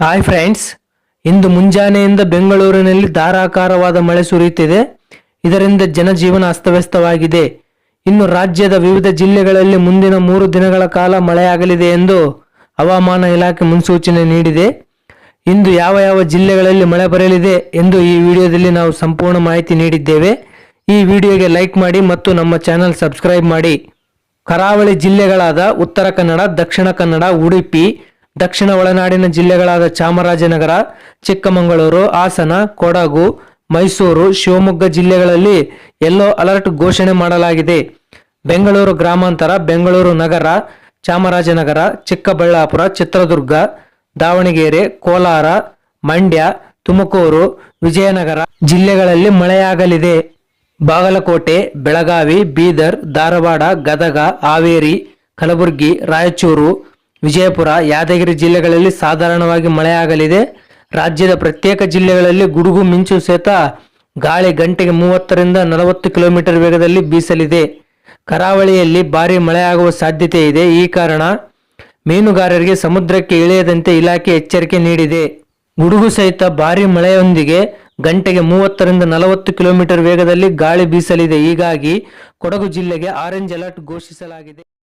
Hi friends ಇಂದು ಮುಂಜಾನೆಯಿಂದ ಬೆಂಗಳೂರಿನಲ್ಲಿ ಧಾರಾಕಾರವಾದ ಮಳೆ ಸುರಿಯುತ್ತಿದೆ. ಇದರಿಂದ ಜನಜೀವನ ಅಸ್ತವ್ಯಸ್ತವಾಗಿದೆ. ಇನ್ನು ರಾಜ್ಯದ ವಿವಿಧ ಜಿಲ್ಲೆಗಳಲ್ಲಿ ಮುಂದಿನ ಮೂರು ದಿನಗಳ ಕಾಲ ಮಳೆಯಾಗಲಿದೆ ಎಂದು ಹವಾಮಾನ ಇಲಾಖೆ ಮುನ್ಸೂಚನೆ ನೀಡಿದೆ. ಇಂದು ಯಾವ ಯಾವ ಜಿಲ್ಲೆಗಳಲ್ಲಿ ಮಳೆ ಬರಲಿದೆ ಎಂದು ಈ ವಿಡಿಯೋದಲ್ಲಿ ನಾವು ಸಂಪೂರ್ಣ ಮಾಹಿತಿ ನೀಡಿದ್ದೇವೆ. ಈ ವಿಡಿಯೋಗೆ ಲೈಕ್ ಮಾಡಿ ಮತ್ತು ನಮ್ಮ ಚಾನೆಲ್ ಸಬ್ಸ್ಕ್ರೈಬ್ ಮಾಡಿ. ಕರಾವಳಿ ಜಿಲ್ಲೆಗಳಾದ ಉತ್ತರ ಕನ್ನಡ, ದಕ್ಷಿಣ ಕನ್ನಡ, ಉಡುಪಿ ದಕ್ಷಿಣ ಒಳನಾಡಿನ ಜಿಲ್ಲೆಗಳಾದ ಚಾಮರಾಜನಗರ, ಚಿಕ್ಕಮಗಳೂರು, ಹಾಸನ, ಕೊಡಗು, ಮೈಸೂರು, ಶಿವಮೊಗ್ಗ ಜಿಲ್ಲೆಗಳಲ್ಲಿ ಯೆಲ್ಲೋ ಅಲರ್ಟ್ ಘೋಷಣೆ ಮಾಡಲಾಗಿದೆ. ಬೆಂಗಳೂರು ಗ್ರಾಮಾಂತರ, ಬೆಂಗಳೂರು ನಗರ, ಚಾಮರಾಜನಗರ, ಚಿಕ್ಕಬಳ್ಳಾಪುರ, ಚಿತ್ರದುರ್ಗ, ದಾವಣಗೆರೆ, ಕೋಲಾರ, ಮಂಡ್ಯ, ತುಮಕೂರು, ವಿಜಯನಗರ ಜಿಲ್ಲೆಗಳಲ್ಲಿ ಮಳೆಯಾಗಲಿದೆ. ಬಾಗಲಕೋಟೆ, ಬೆಳಗಾವಿ, ಬೀದರ್, ಧಾರವಾಡ, ಗದಗ, ಹಾವೇರಿ, ಕಲಬುರಗಿ, ರಾಯಚೂರು ವಿಜಯಪುರ, ಯಾದಗಿರಿ ಜಿಲ್ಲೆಗಳಲ್ಲಿ ಸಾಧಾರಣವಾಗಿ ಮಳೆಯಾಗಲಿದೆ. ರಾಜ್ಯದ ಪ್ರತ್ಯೇಕ ಜಿಲ್ಲೆಗಳಲ್ಲಿ ಗುಡುಗು, ಮಿಂಚು ಸಹಿತ ಗಾಳಿ ಗಂಟೆಗೆ ಮೂವತ್ತರಿಂದ ನಲವತ್ತು ಕಿಲೋಮೀಟರ್ ವೇಗದಲ್ಲಿ ಬೀಸಲಿದೆ. ಕರಾವಳಿಯಲ್ಲಿ ಭಾರಿ ಮಳೆಯಾಗುವ ಸಾಧ್ಯತೆ ಇದೆ. ಈ ಕಾರಣ ಮೀನುಗಾರರಿಗೆ ಸಮುದ್ರಕ್ಕೆ ಇಳಿಯದಂತೆ ಇಲಾಖೆ ಎಚ್ಚರಿಕೆ ನೀಡಿದೆ. ಗುಡುಗು ಸಹಿತ ಭಾರಿ ಮಳೆಯೊಂದಿಗೆ ಗಂಟೆಗೆ ಮೂವತ್ತರಿಂದ ನಲವತ್ತು ಕಿಲೋಮೀಟರ್ ವೇಗದಲ್ಲಿ ಗಾಳಿ ಬೀಸಲಿದೆ. ಹೀಗಾಗಿ ಕೊಡಗು ಜಿಲ್ಲೆಗೆ ಆರೆಂಜ್ ಅಲರ್ಟ್ ಘೋಷಿಸಲಾಗಿದೆ.